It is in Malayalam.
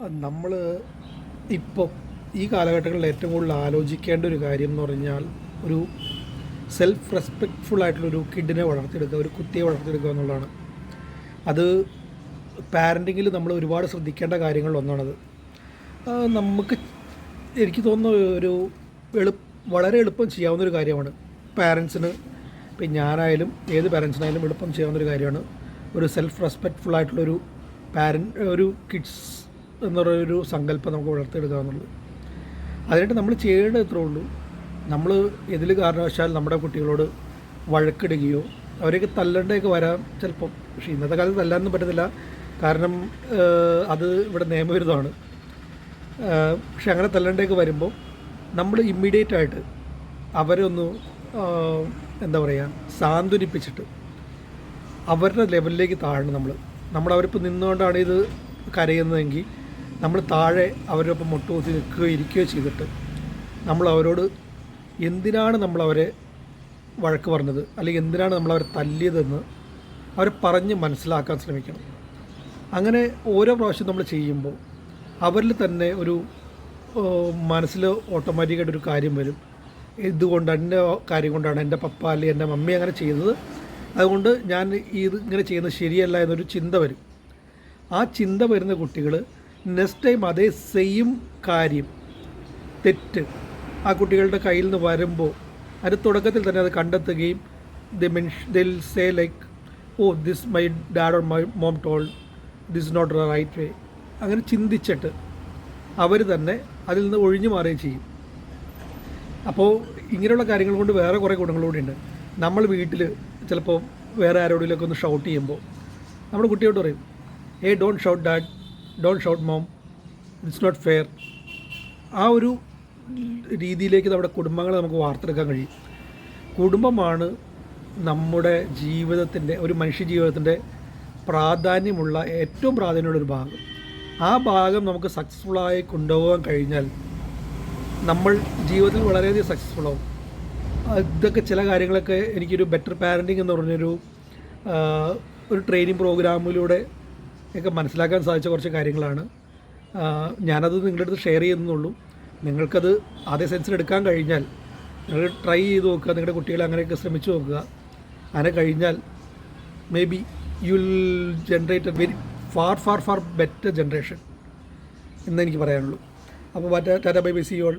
നമ്മൾ ഇപ്പോൾ ഈ കാലഘട്ടങ്ങളിൽ ഏറ്റവും കൂടുതൽ ആലോചിക്കേണ്ട ഒരു കാര്യം എന്ന് പറഞ്ഞാൽ ഒരു സെൽഫ് റെസ്പെക്റ്റ്ഫുൾ ആയിട്ടുള്ളൊരു കിഡിനെ വളർത്തിയെടുക്കുക ഒരു കുട്ടിയെ വളർത്തിയെടുക്കുക എന്നുള്ളതാണ്. അത് പാരന്റിങ്ങിൽ നമ്മൾ ഒരുപാട് ശ്രദ്ധിക്കേണ്ട കാര്യങ്ങളിൽ ഒന്നാണത്. നമുക്ക് എനിക്ക് തോന്നുന്ന ഒരു എളു വളരെ എളുപ്പം ചെയ്യാവുന്ന ഒരു കാര്യമാണ്. പാരൻസിന് ഇപ്പം ഞാനായാലും ഏത് പാരൻസിനായാലും എളുപ്പം ചെയ്യാവുന്ന ഒരു കാര്യമാണ്. ഒരു സെൽഫ് റെസ്പെക്റ്റ്ഫുൾ ആയിട്ടുള്ളൊരു പാരൻ ഒരു കിഡ്സ് എന്ന് ഒരു സങ്കല്പം നമുക്ക് വളർത്തിയെടുക്കുക എന്നുള്ളത്. അതിനായിട്ട് നമ്മൾ ചെയ്യേണ്ടത് ഇത്രേ ഉള്ളൂ. നമ്മൾ ഇതിൽ കാരണവശാൽ നമ്മുടെ കുട്ടികളോട് വഴക്കിടുകയോ അവരെയൊക്കെ തല്ലണ്ടേക്ക് വരാം ചിലപ്പം. പക്ഷേ ഇന്നത്തെ കാലത്ത് തല്ലാനൊന്നും പറ്റത്തില്ല. കാരണം അത് ഇവിടെ നിയമവിരുദ്ധമാണ്. പക്ഷെ അങ്ങനെ തല്ലണ്ടേക്ക് വരുമ്പോൾ നമ്മൾ ഇമ്മീഡിയറ്റ് ആയിട്ട് അവരെ ഒന്ന് എന്താ പറയുക സാന്ത്വനിപ്പിച്ചിട്ട് അവരുടെ ലെവലിലേക്ക് താഴണം നമ്മൾ. അവരിപ്പോൾ നിന്നുകൊണ്ടാണ് ഇത് കരയുന്നതെങ്കിൽ നമ്മൾ താഴെ അവരൊപ്പം മുട്ടുകൂത്തി നിൽക്കുകയോ ഇരിക്കുകയോ ചെയ്തിട്ട് നമ്മൾ അവരോട് എന്തിനാണ് നമ്മൾ അവരെ വഴക്ക് പറഞ്ഞത്? അല്ലെങ്കിൽ എന്തിനാണ് നമ്മൾ അവരെ തല്ലിയതെന്ന് അവരെ പറഞ്ഞ് മനസ്സിലാക്കാൻ ശ്രമിക്കണം. അങ്ങനെ ഓരോ പ്രാവശ്യം നമ്മൾ ചെയ്യുമ്പോൾ അവരിൽ തന്നെ ഒരു മനസ്സിൽ ഓട്ടോമാറ്റിക്കായിട്ട് ഒരു കാര്യം വരും. ഇതുകൊണ്ട് എന്റെ കാര്യം കൊണ്ടാണ് എന്റെ പപ്പ അല്ലെങ്കിൽ എന്റെ മമ്മി അങ്ങനെ ചെയ്തത്. അതുകൊണ്ട് ഞാൻ ഇത് ഇങ്ങനെ ചെയ്യുന്നത് ശരിയല്ല എന്നൊരു ചിന്ത വരും. ആ ചിന്ത വരുന്ന കുട്ടികൾ നെക്സ്റ്റ് ടൈം അതേ സെയിം കാര്യം. തെറ്റ്. ആ കുട്ടികളുടെ കയ്യിൽ നിന്ന് വരുമ്പോൾ അത് തുടക്കത്തിൽ തന്നെ അത് കണ്ടെത്തുകയും the mention they'll say like oh this my dad or my mom told this not the right way അങ്ങനെ ചിന്തിച്ചിട്ട് അവർ തന്നെ അതിൽ നിന്ന് ഒഴിഞ്ഞു മാറുകയും ചെയ്യും. അപ്പോൾ ഇങ്ങനെയുള്ള കാര്യങ്ങൾ കൊണ്ട് വേറെ കുറേ ഗുണങ്ങൾ ഉണ്ട്. നമ്മൾ വീട്ടിൽ ചിലപ്പോൾ വേറെ ആരോടെങ്കിലൊക്കെ ഒന്ന് ഷൗട്ട് ചെയ്യുമ്പോൾ നമ്മുടെ കുട്ടിയോട് പറയും ഏ don't shout dad don't shout mom it's not fair ആ ഒരു രീതിയിലേക്ക് നമ്മുടെ കുടുംബങ്ങളെ നമുക്ക് വാർത്തെടുക്കാൻ കഴിയും. കുടുംബമാണ് നമ്മുടെ ജീവിതത്തിന്റെ ഒരു മനുഷ്യ ജീവിതത്തിന്റെ പ്രാധാന്യമുള്ള ഏറ്റവും പ്രാധാന്യമുള്ള ഒരു ഭാഗം. ആ ഭാഗം നമുക്ക് സക്സസ്ഫുള്ളായി കൊണ്ടുപോകാൻ കഴിഞ്ഞാൽ നമ്മൾ ജീവിതത്തിൽ വളരെയധികം സക്സസ്ഫുൾ ആവും. ഇതൊക്കെ ചില കാര്യങ്ങളൊക്കെ എനിക്കൊരു ബെറ്റർ പാരന്റിങ് എന്ന് പറഞ്ഞൊരു ഒരു ട്രെയിനിങ് പ്രോഗ്രാമിലൂടെ ഒക്കെ മനസ്സിലാക്കാൻ സാധിച്ച കുറച്ച് കാര്യങ്ങളാണ്. ഞാനത് നിങ്ങളുടെ അടുത്ത് ഷെയർ ചെയ്യുന്നുള്ളൂ. നിങ്ങൾക്കത് അതേ സെൻസിൽ എടുക്കാൻ കഴിഞ്ഞാൽ നിങ്ങൾ ട്രൈ ചെയ്ത് നോക്കുക. നിങ്ങളുടെ കുട്ടികളെ അങ്ങനെയൊക്കെ ശ്രമിച്ചു നോക്കുക. അങ്ങനെ കഴിഞ്ഞാൽ maybe you will generate a very far far far better generation എന്ന് എനിക്ക് പറയാനുള്ളൂ. അപ്പോൾ tata bye bye see all